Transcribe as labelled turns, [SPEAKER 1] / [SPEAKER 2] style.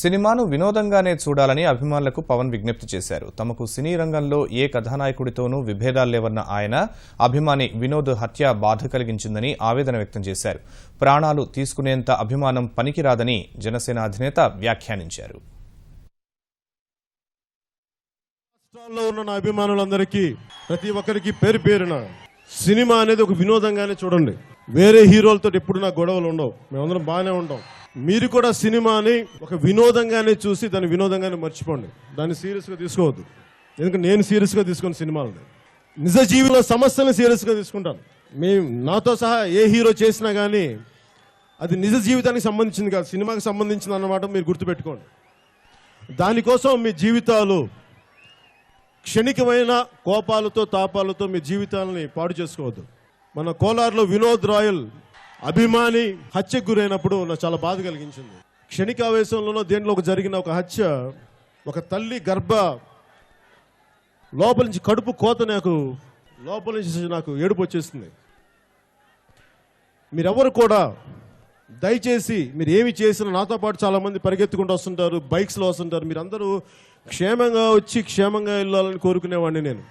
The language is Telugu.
[SPEAKER 1] సినిమాను వినోదంగానే చూడాలని అభిమానులకు పవన్ విజ్ఞప్తి చేశారు. తమకు సినీ రంగంలో ఏ కథానాయకుడితోనూ విభేదాలు లేవన్న ఆయన అభిమాని వినోద్ హత్య బాధ కలిగించిందని ఆవేదన వ్యక్తం చేశారు. ప్రాణాలు తీసుకునేంత అభిమానం పనికిరాదని జనసేన అధినేత వ్యాఖ్యానించారు.
[SPEAKER 2] రాష్ట్రాల్లో ఉన్న నా అభిమానులందరికీ ప్రతి ఒక్కరికి పేరు పేరున సినిమా అనేది ఒక వినోదంగానే చూడండి. వేరే హీరోలతో ఎప్పుడు నా గొడవలు ఉండవు. మేమందరం బాగానే ఉంటాం. మీరు కూడా సినిమాని ఒక వినోదంగానే చూసి దాన్ని వినోదంగానే మర్చిపోండి. దాన్ని సీరియస్గా తీసుకోవద్దు. ఎందుకంటే నేను సీరియస్గా తీసుకున్న సినిమాలని. నిజ జీవితంలో సమస్యలను సీరియస్గా తీసుకుంటాను. మేము నాతో సహా ఏ హీరో చేసినా కానీ అది నిజ జీవితానికి సంబంధించింది కాదు సినిమాకి సంబంధించింది అన్నమాట మీరు గుర్తుపెట్టుకోండి. దానికోసం మీ జీవితాలు క్షణికమైన కోపాలతో తాపాలతో మీ జీవితాలని పాడు చేసుకోవద్దు. మన కోలార్లో వినోద్ రాయల్ అభిమాని హత్యకు గురైనప్పుడు నాకు చాలా బాధ కలిగించింది. క్షణికావేశంలోనో దేంట్లో ఒక జరిగిన ఒక హత్య ఒక తల్లి గర్భ లోపల నుంచి కడుపు కోత నాకు లోపల నుంచి నాకు ఏడుపు వచ్చేస్తుంది మీరెవరు కూడా దయచేసి మీరు ఏమి చేసినా నాతో పాటు చాలామంది పరిగెత్తుకుంటూ వస్తుంటారు బైక్స్లో వస్తుంటారు. మీరందరూ క్షేమంగా వచ్చి క్షేమంగా వెళ్ళాలని కోరుకునేవాడిని నేను.